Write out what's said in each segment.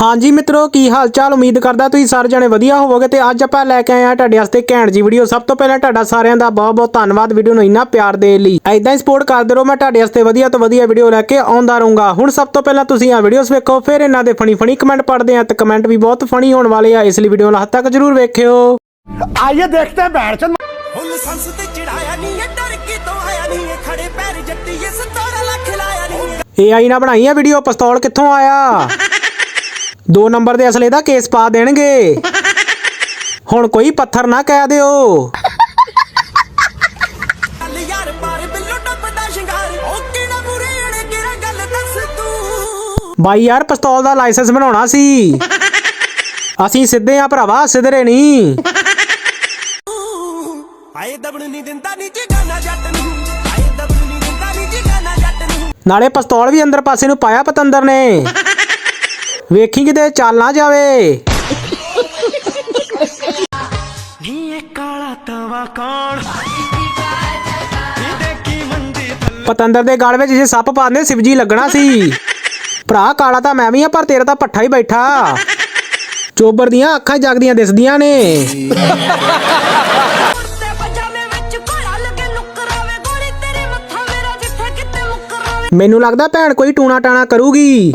ਹਾਂਜੀ ਮਿੱਤਰੋ ਕੀ ਹਾਲ ਚਾਲ ਉਮੀਦ ਕਰਦਾ ਤੁਸੀਂ ਸਾਰੇ ਜਣੇ ਵਧੀਆ ਹੋਵੋਗੇ ਤੇ ਅੱਜ ਆਪਾਂ ਲੈ ਕੇ ਆਏ ਆ ਤੁਹਾਡੇ ਵਾਸਤੇ ਘੈਂਟ ਜੀ ਵੀਡੀਓ ਸਭ ਤੋਂ ਪਹਿਲਾਂ ਤੁਹਾਡਾ ਸਾਰਿਆਂ ਦਾ ਬਹੁਤ ਬਹੁਤ ਧੰਨਵਾਦ ਵੀਡੀਓ ਨੂੰ ਇੰਨਾ ਪਿਆਰ ਦੇ ਲਈ। ਐਦਾਂ ਹੀ ਸਪੋਰਟ ਕਰਦੇ ਰਹੋ ਮੈਂ ਤੁਹਾਡੇ ਵਾਸਤੇ ਵਧੀਆ ਤੋਂ ਵਧੀਆ ਵੀਡੀਓ ਲੈ ਕੇ ਆਉਂਦਾ ਰਹੂੰਗਾ। ਹੁਣ ਸਭ ਤੋਂ ਪਹਿਲਾਂ ਤੁਸੀਂ ਆ ਵੀਡੀਓਜ਼ ਵੇਖੋ ਫਿਰ ਇਹਨਾਂ ਦੇ ਫਣੀ ਫਣੀ ਕਮੈਂਟ ਪੜਦੇ ਆ ਤੇ ਕਮੈਂਟ ਵੀ ਬਹੁਤ ਫਣੀ ਹੋਣ ਵਾਲੇ ਆ। ਇਸ ਲਈ ਵੀਡੀਓ ਨੂੰ ਹੱਦ ਤੱਕ ਜ਼ਰੂਰ ਵੇਖਿਓ। ਆਈਏ ਦੇਖਦੇ ਬੈਠ ਚੰਨ ਹੁਣ ਸੰਸ ਤੇ ਚੜਾਇਆ ਨਹੀਂ ਇਹ ਡਰ ਕੀ ਤੋਂ ਆਇਆ ਨਹੀਂ ਇਹ ਖੜੇ ਪੈਰ ਜੱਟੀ ਇਸ ਤੋੜਾ ਲੱਖ ਲਾਇਆ ਨਹੀਂ ਏਆਈ ਨਾ ਬਣਾਈ ਆ ਵੀਡੀਓ ਪਿਸਤੌਲ ਕਿੱਥੋਂ ਆਇਆ? ਦੋ ਨੰਬਰ ਦੇ ਅਸਲੇ ਦਾ ਕੇਸ ਪਾ ਦੇਣਗੇ। ਹੁਣ ਕੋਈ ਪੱਥਰ ਨਾ ਕਹਿ ਦਿਓ। ਬਾਈ ਯਾਰ ਪਿਸਤੌਲ ਦਾ ਲਾਇਸੈਂਸ ਬਣਾਉਣਾ ਸੀ। ਅਸੀਂ ਸਿੱਧੇ ਆ ਭਰਾਵਾ ਸਿੱਧਰੇ ਨਹੀਂ ਆਏ ਦਬਣ ਨਹੀਂ ਦਿੰਦਾ ਨਹੀਂ ਜਗਾਨਾ ਜੱਟ ਨੂੰ। ਆਏ ਦਬਣ ਨਹੀਂ ਦਿੰਦਾ ਨਹੀਂ ਜਗਾਨਾ ਜੱਟ ਨੂੰ। ਨਾਲੇ ਪਿਸਤੌਲ ਵੀ ਅੰਦਰ ਪਾਸੇ ਨੂੰ ਪਾਇਆ ਪਤੰਦਰ ਨੇ। ਵੇਖੀ ਕਿਤੇ ਚੱਲ ਨਾ ਜਾਵੇ। ਨੀ ਇਹ ਕਾਲਾ ਤਵਾ ਕੌਣ? ਇਹ ਦੇਖੀ ਮੰਦੀ ਥੱਲੇ? ਪਤੰਦਰ ਦੇ ਗਲ ਵਿੱਚ ਜੇ ਸੱਪ ਪਾਉਂਦੇ ਸਿਵਜੀ ਲੱਗਣਾ ਸੀ। ਭਰਾ ਕਾਲਾ ਤਾਂ ਮੈਂ ਵੀ ਆ ਪਰ ਤੇਰਾ ਤਾਂ ਪੱਠਾ ਹੀ ਬੈਠਾ। ਚੋਬਰ ਦੀਆਂ ਅੱਖਾਂ ਜਗਦੀਆਂ ਦਿਸਦੀਆਂ ਨੇ। ਮੈਨੂੰ ਲੱਗਦਾ ਭੈਣ ਕੋਈ ਟੂਣਾ ਟਾਣਾ ਕਰੂਗੀ।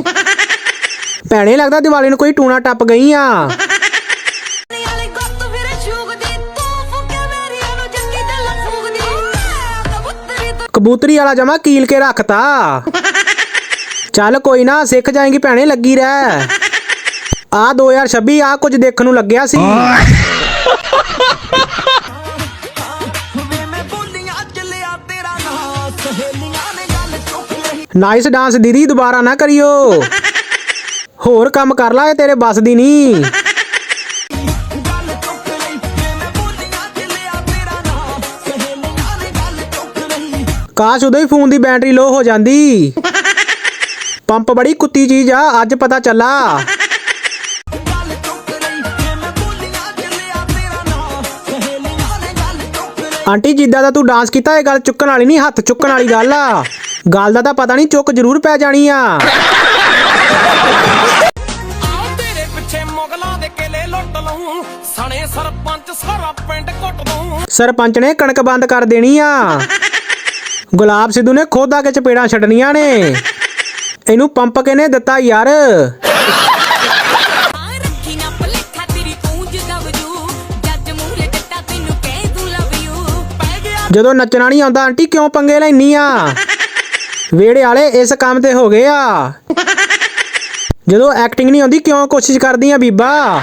ਭੈਣੇ, ਲੱਗਦਾ ਦੀਵਾਲੀ ਨੂੰ ਕੋਈ ਟੂਣਾ ਟੱਪ ਗਈ ਆ। ਕਬੂਤਰੀ ਤੋਂ ਕਬੂਤਰੀ ਵਾਲਾ ਜਮਾ ਕੀਲ ਕੇ ਰੱਖਤਾ। ਚੱਲ ਕੋਈ ਨਾ, ਸਿੱਖ ਜਾਏਗੀ ਭੈਣੇ, ਲੱਗੀ ਰਹਿ। ਆ 2026 ਆ ਕੁਝ ਦੇਖਣ ਨੂੰ ਲੱਗਿਆ ਸੀ। ਨਾਈਸ ਡਾਂਸ ਦੀਦੀ, ਦੁਬਾਰਾ ਨਾ ਕਰਿਓ। ਹੋਰ ਕੰਮ ਕਰ ਲਾ ਇਹ ਤੇਰੇ ਬਸ ਦੀ ਨਹੀਂ ਕਾਸ਼ ਉਦੋਂ ਹੀ ਫੋਨ ਦੀ ਬੈਟਰੀ ਲੋ ਹੋ ਜਾਂਦੀ। ਪੰਪ ਬੜੀ ਕੁੱਤੀ ਚੀਜ਼ ਆ ਅੱਜ ਪਤਾ ਚੱਲਾ। ਆਂਟੀ ਜਿੱਦਾਂ ਦਾ ਤੂੰ ਡਾਂਸ ਕੀਤਾ ਇਹ ਗੱਲ ਚੁੱਕਣ ਵਾਲੀ ਨਹੀਂ ਹੱਥ ਚੁੱਕਣ ਵਾਲੀ ਗੱਲ ਆ। ਗੱਲ ਦਾ ਤਾਂ ਪਤਾ ਨਹੀਂ ਚੁੱਕ ਜ਼ਰੂਰ ਪੈ ਜਾਣੀ ਆ। ਤੇਰੇ ਪਿੱਛੇ ਮੁਗਲਾਂ ਦੇ ਕਿਲੇ ਲੁੱਟ ਲਊ ਸਣੇ ਸਰਪੰਚ ਸਾਰਾ ਪਿੰਡ ਕੁੱਟ ਦਊ। ਸਰਪੰਚ ਨੇ ਕਣਕ ਬੰਦ ਕਰ ਦੇਣੀ ਆ। ਗੁਲਾਬ ਸਿੱਧੂ ਨੇ ਖੁਦ ਆ ਕੇ ਚਪੇੜਾਂ ਛੱਡਣੀਆਂ ਨੇ। ਇਹਨੂੰ ਪੰਪ ਦਿੱਤਾ ਯਾਰ? ਰੱਖੀ ਨਾ ਭਲੇਖਾ ਤੇਰੀ ਪੂੰਝ ਦਵਜੂ ਜੱਜ ਮੂਰੇ ਡੱਟਾ ਤੈਨੂੰ ਕਹਿ ਦੂ ਲਵ ਯੂ ਪੈ ਗਿਆ ਜਦੋਂ ਨੱਚਣਾ ਨਹੀਂ ਆਉਂਦਾ ਆਂਟੀ ਕਿਉਂ ਪੰਗੇ ਲੈਣੀ ਆ? ਵੇੜੇ ਵਾਲੇ ਇਸ ਕੰਮ ਤੇ ਹੋ ਗਏ ਆ। ਜਦੋਂ ਐਕਟਿੰਗ ਨਹੀਂ ਆਉਂਦੀ ਕਿਉਂ ਕੋਸ਼ਿਸ਼ ਕਰਦੀ ਆ ਬੀਬਾ?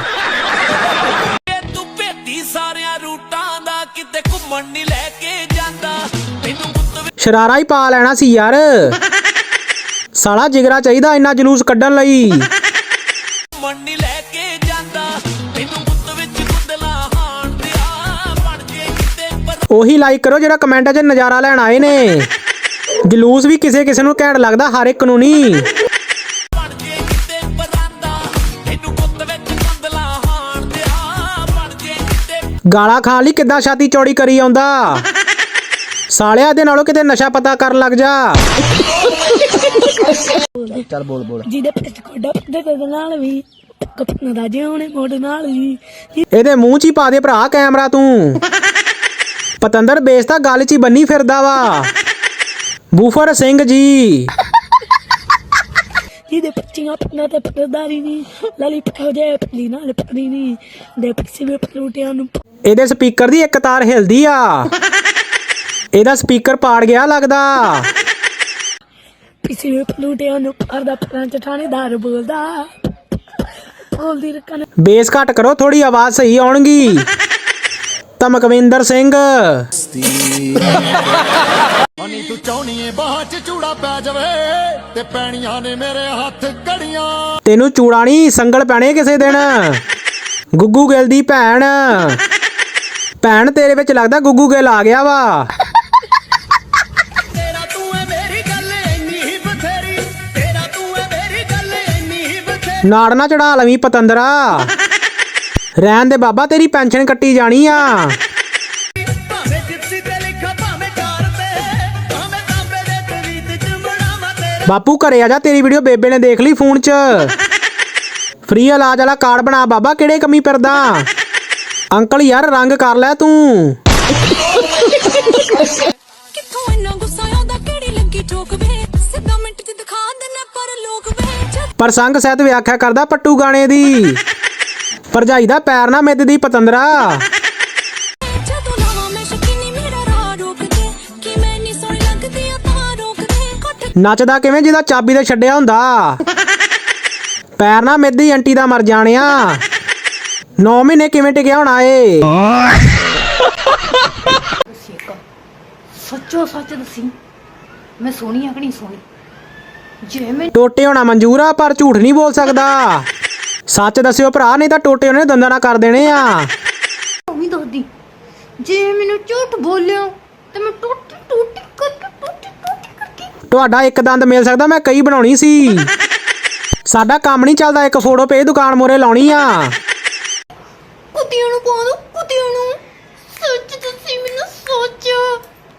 ਤੂੰ ਭੇਤੀ ਸਾਰਿਆਂ ਰੂਟਾਂ ਦਾ ਕਿਤੇ ਘੁੰਮਣ ਨਹੀਂ ਲੈ ਕੇ ਜਾਂਦਾ। ਤੈਨੂੰ ਗੁੱਤ ਵਿੱਚ ਸ਼ਰਾਰਾ ਹੀ ਪਾ ਲੈਣਾ ਸੀ ਯਾਰ। ਸਾਲਾ ਜਿਗਰਾ ਚਾਹੀਦਾ ਇੰਨਾ ਜਲੂਸ ਕੱਢਣ ਲਈ। ਘੁੰਮਣ ਨਹੀਂ ਲੈ ਕੇ ਜਾਂਦਾ। ਤੈਨੂੰ ਗੁੱਤ ਵਿੱਚ ਗੁੱਦਲਾ ਹਾਣ ਦਿਆ ਬਣ ਜੇ ਕਿਤੇ ਪਰ ਉਹੀ ਲਾਈਕ ਕਰੋ ਜਿਹੜਾ ਕਮੈਂਟਾਂ 'ਚ ਨਜ਼ਾਰਾ ਲੈਣ ਆਏ ਨੇ। ਜਲੂਸ ਵੀ ਕਿਸੇ ਕਿਸੇ ਨੂੰ ਘੈਂਟ ਲੱਗਦਾ ਹਰ ਇੱਕ ਨੂੰ ਨਹੀਂ ਗਾਲਾਂ ਖਾਣ ਲਈ ਕਿੱਦਾਂ ਛਾਤੀ ਚੌੜੀ ਕਰੀ ਆਉਂਦਾ? ਸਾਲਿਆ ਦੇ ਨਾਲੋਂ ਕਿਤੇ ਨਸ਼ਾ ਪਤਾ ਕਰਨ ਲੱਗ ਜਾ। ਜਿਹਦੇ ਪਿੱਛ ਕੋਡਾ ਪੱਦੇ ਦੇ ਨਾਲ ਵੀ ਕਪਨਾ ਦਾ ਜਿਉਣੇ ਮੋੜ ਨਾਲ ਵੀ। ਇਹਦੇ ਮੂੰਹ 'ਚ ਹੀ ਪਾ ਦੇ ਭਰਾ ਕੈਮਰਾ ਤੂੰ। ਪਤੰਦਰ ਬੇਸ ਤਾਂ ਗੱਲ 'ਚ ਹੀ ਬੰਨੀ ਫਿਰਦਾ ਵਾ। ਬੂਫਰ ਸਿੰਘ ਜੀ। ਜਿਹਦੇ ਪੱਚੀਆਂ ਪੱਨਾ ਤੇ ਪੱਤਦਾਰੀ ਨਹੀਂ ਲਲੀ ਪਟੋ ਜੇ ਪਲੀ ਨਾਲ ਪੜੀ ਨਹੀਂ ਦੇ ਪਿੱਛੇ ਵੀ ਪਲੂਟਿਆਂ ਨੂੰ ਇਹਦੇ ਸਪੀਕਰ ਦੀ ਇੱਕ ਤਾਰ ਹਿਲਦੀ ਆ। ਇਹਦਾ ਸਪੀਕਰ ਪਾੜ ਗਿਆ ਲੱਗਦਾ। ਪਿੱਛੇ ਵੀ ਪਲੂਟਿਆਂ ਨੂੰ ਪਰਦਾ ਪੰਚ ਠਾਣੇਦਾਰ ਬੋਲਦਾ। ਬੋਲਦੀ ਰਕਨ ਬੇਸ ਘੱਟ ਕਰੋ ਥੋੜੀ ਆਵਾਜ਼ ਸਹੀ ਆਉਣਗੀ। ਧਮਕਵਿੰਦਰ ਸਿੰਘ। ਹਨੀ ਤੂੰ ਚਾਹਣੀ ਏ ਬਾਹਾਂ 'ਚ ਚੂੜਾ ਪੈ ਜਾਵੇ ਤੇ ਪੈਣੀਆਂ ਨੇ ਮੇਰੇ ਹੱਥ ਘੜੀਆਂ। ਤੈਨੂੰ ਚੂੜਾਣੀ ਸੰਗਲ ਪੈਣੇ ਕਿਸੇ ਦਿਨ। ਗੁੱਗੂ ਗਿੱਲ ਦੀ ਭੈਣ। ਭੈਣ ਤੇਰੇ ਵਿੱਚ ਲੱਗਦਾ ਗੁੱਗੂ ਗਿੱਲ ਆ ਗਿਆ ਵਾ। ਨਾੜ ਨਾ ਚੜਾ ਲਵੀਂ ਪਤੰਦਰਾ। ਰਹਿਣ ਦੇ ਬਾਬਾ ਤੇਰੀ ਪੈਨਸ਼ਨ ਕੱਟੀ ਜਾਣੀ ਆ। ਬਾਪੂ ਘਰੇ ਆ ਜਾ ਤੇਰੀ ਵੀਡੀਓ ਬੇਬੇ ਨੇ ਦੇਖ ਲਈ ਫੋਨ 'ਚ। ਫ੍ਰੀ ਇਲਾਜ ਵਾਲਾ ਕਾਰਡ ਬਣਾ ਬਾਬਾ ਕਿਹੜੇ ਕਮੀ ਫਿਰਦਾ? ਅੰਕਲ ਯਾਰ ਰੰਗ ਕਰ ਲੈ ਤੂੰ। ਕਿੱਥੋਂ ਇੰਨਾ ਗੁੱਸਾ ਆਉਂਦਾ ਕਿਹੜੀ ਲੱਗੀ ਠੋਕ ਵੇ? ਸਿੱਧਾ ਮਿੰਟ ਚ ਦਿਖਾ ਦੇਣਾ ਪਰ ਲੋਕ ਵੇ ਜਦ ਪ੍ਰਸੰਗ ਸਹਿਤ ਵਿਆਖਿਆ ਕਰਦਾ ਪੱਟੂ ਗਾਣੇ ਦੀ। ਭਰਜਾਈ ਦਾ ਪੈਰ ਨਾ ਮਿੱਧ ਦੀ ਪਤੰਦਰਾ। ਨੱਚਦਾ ਕਿਵੇਂ ਜਿਹਦਾ ਚਾਬੀ ਤੇ ਛੱਡਿਆ ਹੁੰਦਾ? ਪੈਰ ਨਾ ਮਿੱਧੀ ਆਂਟੀ ਦਾ ਮਰ ਜਾਣਿਆ। 9 ਮਹੀਨੇ ਕਿਵੇਂ ਟਿਕਿਆ ਹੋਣਾ ਏ? ਸੱਚੋ ਸੱਚ ਦੱਸੀ ਮੈਂ ਸੋਹਣੀ ਆ ਕਿ ਨਹੀਂ ਸੋਹਣੀ? ਜੇ ਮੈਂ ਟੋਟੇ ਹੋਣਾ ਮਨਜ਼ੂਰ ਆ ਪਰ ਝੂਠ ਨਹੀਂ ਬੋਲ ਸਕਦਾ। ਸੱਚ ਦੱਸਿਓ ਭਰਾ ਨਹੀਂ ਤਾਂ ਟੋਟੇ ਉਹਨੇ ਦੰਦਾਂ ਨਾਲ ਕਰ ਦੇਣੇ ਆ। ਨਹੀਂ ਦੱਸਦੀ ਜੇ ਮੈਨੂੰ ਝੂਠ ਬੋਲਿਓ ਤੇ ਮੈਂ ਟੁੱਟ ਟੁੱਟ ਕਰਕੇ ਟੁੱਟ ਟੁੱਟ ਕਰਕੇ ਤੁਹਾਡਾ ਇੱਕ ਦੰਦ ਮਿਲ ਸਕਦਾ ਮੈਂ ਕਈ ਬਣਾਉਣੀ ਸੀ। ਸਾਡਾ ਕੰਮ ਨਹੀਂ ਚੱਲਦਾ ਇੱਕ ਫੋਟੋ ਪੇ ਦੁਕਾਨ ਮੋਰੇ ਲਾਉਣੀ ਆ। ਕੁੱਤਿਆਂ ਨੂੰ ਪਾ ਦੋ ਕੁੱਤਿਆਂ ਨੂੰ। ਸੱਚ ਦੱਸੀ ਮੈਨੂੰ ਸੋਚ।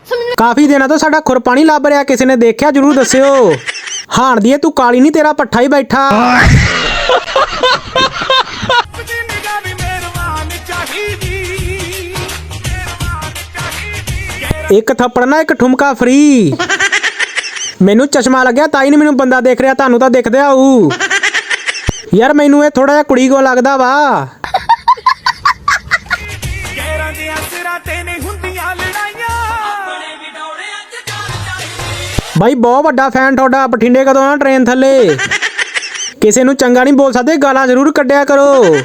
ਸਮਝ ਕਾਫੀ ਦਿਨਾਂ ਤੋਂ ਸਾਡਾ ਖੁਰਪਾਣੀ ਲੱਭ ਰਿਹਾ ਕਿਸੇ ਨੇ ਦੇਖਿਆ ਜਰੂਰ ਦੱਸਿਓ। ਹਾਣ ਦੀ ਤੂੰ ਕਾਲੀ ਨਹੀਂ ਤੇਰਾ ਪੱਠਾ ਹੀ ਬੈਠਾ। ਇੱਕ ਥੱਪੜ ਨਾ ਇੱਕ ਠੁਮਕਾ ਫ੍ਰੀ ਮੈਨੂੰ ਚਸ਼ਮਾ ਲੱਗਿਆ ਤਾਈ ਨਹੀਂ ਮੈਨੂੰ ਬੰਦਾ ਦੇਖ ਰਿਹਾ ਤੁਹਾਨੂੰ ਤਾਂ ਦਿਖਦੇ ਆਊ। ਯਾਰ ਮੈਨੂੰ ਇਹ ਥੋੜਾ ਜਿਹਾ ਕੁੜੀ ਕੋ ਲੱਗਦਾ ਵਾ। ਗੈਰਾਂ ਦੇ ਅਸਰਾਂ ਤੇ ਨਹੀਂ ਹੁੰਦੀਆਂ ਲੜਾਈਆਂ। ਬਾਈ ਬਹੁਤ ਵੱਡਾ ਫੈਨ ਤੁਹਾਡਾ ਬਠਿੰਡੇ ਕਦੋਂ ਨਾ ਟ੍ਰੇਨ ਥੱਲੇ? ਕਿਸੇ ਨੂੰ ਚੰਗਾ ਨਹੀਂ ਬੋਲ ਸਕਦੇ ਗਾਲਾਂ ਜ਼ਰੂਰ ਕੱਢਿਆ ਕਰੋ।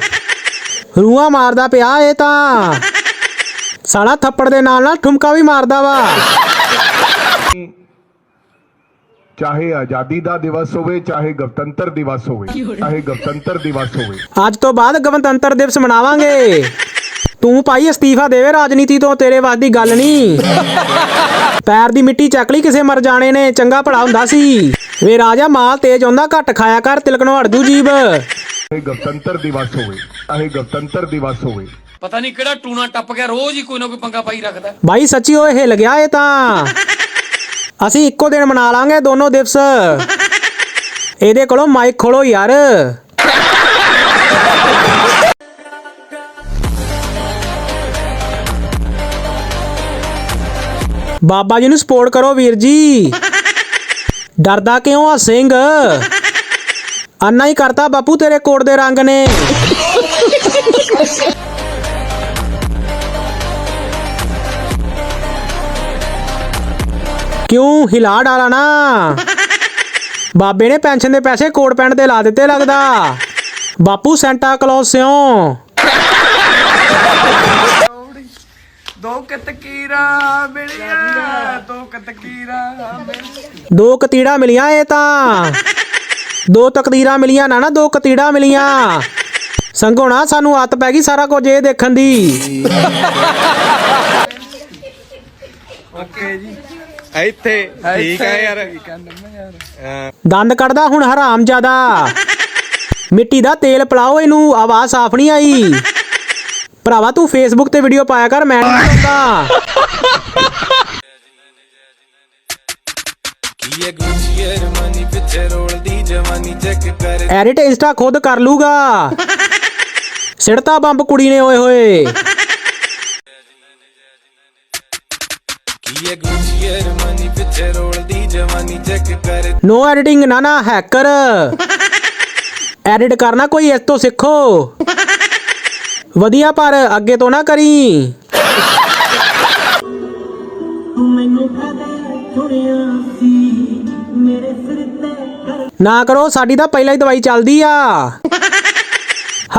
ਰੂਹਾਂ ਮਾਰਦਾ ਪਿਆ ਇਹ ਤਾਂ। ਸਾਲਾ ਥੱਪੜ ਦੇ ਨਾਲ ਨਾਲ ਠੁਮਕਾ ਵੀ ਮਾਰਦਾ ਵਾ। ਚਾਹੇ ਆਜ਼ਾਦੀ ਦਾ ਦਿਵਸ ਹੋਵੇ ਚਾਹੇ ਗਣਤੰਤਰ ਦਿਵਸ ਹੋਵੇ ਚਾਹੇ ਗਣਤੰਤਰ ਦਿਵਸ ਹੋਵੇ। ਅੱਜ ਤੋਂ ਬਾਅਦ ਗਣਤੰਤਰ ਦਿਵਸ ਮਨਾਵਾਂਗੇ। ਤੂੰ ਭਾਈ ਅਸਤੀਫਾ ਦੇਵੇ ਰਾਜਨੀਤੀ ਤੋਂ ਤੇਰੇ ਵਾਸ ਦੀ ਗੱਲ ਨਹੀਂ। ਪੈਰ ਦੀ ਮਿੱਟੀ ਚੱਕ ਲਈ ਕਿਸੇ ਮਰ ਜਾਣੇ ਨੇ ਚੰਗਾ ਭਲਾ ਹੁੰਦਾ ਸੀ। ਵੇ ਰਾਜਾ ਮਾਲ ਤੇਜ ਆਉਂਦਾ ਘੱਟ ਖਾਇਆ ਕਰ ਤਿਲਕਣੋਂ ਹਟ ਜੂ ਜੀਬ ਚਾਹੇ ਗਣਤੰਤਰ ਦਿਵਸ ਹੋਵੇ ਚਾਹੇ ਗਣਤੰਤਰ ਦਿਵਸ ਹੋਵੇ। ਪਤਾ ਨਹੀਂ ਕਿਹੜਾ ਟੂਣਾ ਟੱਪ ਗਿਆ ਰੋਜ਼ ਹੀ ਕੋਈ ਨਾ ਕੋਈ ਪੰਗਾ ਪਾਈ ਰੱਖਦਾ। ਬਾਈ ਸੱਚੀ ਓਏ ਹਿੱਲ ਗਿਆ ਇਹ ਤਾਂ। ਅਸੀਂ ਇੱਕੋ ਦਿਨ ਮਨਾ ਲਾਂਗੇ ਦੋਨੋਂ ਦਿਵਸ। ਇਹਦੇ ਕੋਲੋਂ ਮਾਈਕ ਖੋਲੋ ਯਾਰ। ਬਾਬਾ ਜੀ ਨੂੰ ਸਪੋਰਟ ਕਰੋ ਵੀਰ ਜੀ। ਡਰਦਾ ਕਿਉਂ ਆ ਸਿੰਘ? ਅੰਨਾ ਹੀ ਕਰਤਾ ਬਾਪੂ ਤੇਰੇ ਕੋਟ ਦੇ ਰੰਗ ਨੇ। ਕਿਉਂ ਹਿਲਾ ਡਾਲਾ ਨਾ? ਬਾਬੇ ਨੇ ਪੈਨਸ਼ਨ ਦੇ ਪੈਸੇ ਕੋਟ ਪੈਂਟ ਤੇ ਲਾ ਦਿੱਤੇ ਲੱਗਦਾ। ਬਾਪੂ ਸੈਂਟਾ ਕਲੌਸ ਸਿਓ ਦੋ ਕਤਕੀਰਾਂ ਮਿਲੀਆਂ ਦੋ ਕਤਕੀਰਾਂ ਮਿਲੀਆਂ। ਦੋ ਕਤੀੜਾ ਮਿਲੀਆਂ ਇਹ ਤਾਂ। ਦੋ ਤਕਦੀਰਾਂ ਮਿਲੀਆਂ ਨਾ ਨਾ ਦੋ ਕਤੀੜਾ ਮਿਲੀਆਂ। ਸੰਗੋਣਾ ਸਾਨੂੰ ਆਤ ਪੈ ਗਈ ਸਾਰਾ ਕੁਝ ਇਹ ਦੇਖਣ ਦੀ। ਓਕੇ ਜੀ। ਇੱਥੇ ਠੀਕ ਹੈ ਯਾਰ। ਦੰਦ ਕੱਢਦਾ ਹੁਣ ਹਰਾਮ ਜ਼ਿਆਦਾ। ਮਿੱਟੀ ਦਾ ਤੇਲ ਪਿਲਾਓ ਇਹਨੂੰ ਆਵਾਜ਼ ਸਾਫ਼ ਨਹੀਂ ਆਈ। ਭਰਾਵਾ ਤੂੰ ਫੇਸਬੁੱਕ ਤੇ ਵੀਡੀਓ ਪਾਇਆ ਕਰ ਮੈਂ ਨਹੀਂ ਚਾਹੁੰਦਾ ਕੀ ਹੈ ਗੁੱਚੀ ਅਰਮਾਨੀ ਪਿੱਛੇ ਰੋਲਦੀ ਜਵਾਨੀ ਚੈੱਕ ਕਰ ਐਡਿਟ ਇੰਸਟਾ ਖੁਦ ਕਰ ਲੂਗਾ। ਸਿੜਤਾ ਬੰਬ ਕੁੜੀ ਨੇ ਓਏ ਹੋਏ। ਕੀ ਹੈ ਗੁੱਚੀ ਅਰਮਾਨੀ ਪਿੱਛੇ ਰੋਲਦੀ ਜਵਾਨੀ ਚੈੱਕ ਕਰ। ਨੋ ਐਡੀਟਿੰਗ ਨਾ ਨਾ ਹੈਕਰ ਐਡਿਟ ਕਰਨਾ ਕੋਈ ਇਸ ਤੋਂ ਸਿੱਖੋ। ਵਧੀਆ ਪਰ ਅੱਗੇ ਤੋਂ ਨਾ ਕਰੀ। ਨਾ ਕਰੋ ਸਾਡੀ ਤਾਂ ਪਹਿਲਾਂ ਹੀ ਦਵਾਈ ਚੱਲਦੀ ਆ।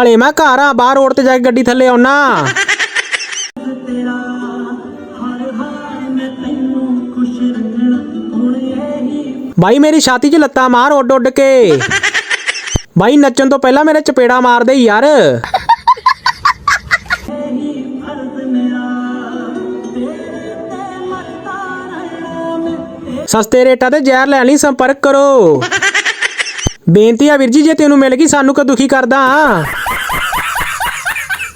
ਹਲੇ ਮੈਂ ਘਰ ਆ ਬਾਹਰ ਰੋਡ ਤੇ ਜਾ ਕੇ ਗੱਡੀ ਥੱਲੇ ਆਉਣਾ ਬਾਈ ਮੇਰੀ ਛਾਤੀ 'ਚ ਲੱਤਾਂ ਮਾਰ ਉੱਡ ਉੱਡ ਕੇ। ਬਾਈ ਨੱਚਣ ਤੋਂ ਪਹਿਲਾਂ ਮੇਰੇ ਚਪੇੜਾ ਮਾਰਦੇ ਯਾਰ। ਸਸਤੇ ਰੇਟਾਂ ਤੇ ਜ਼ਹਿਰ ਲੈਣ ਲਈ ਸੰਪਰਕ ਕਰੋ। ਬੇਨਤੀ ਆ ਵੀਰ ਜੀ, ਜੇ ਤੈਨੂੰ ਮਿਲ ਗਈ, ਸਾਨੂੰ ਕੋ ਦੁਖੀ ਕਰਦਾ?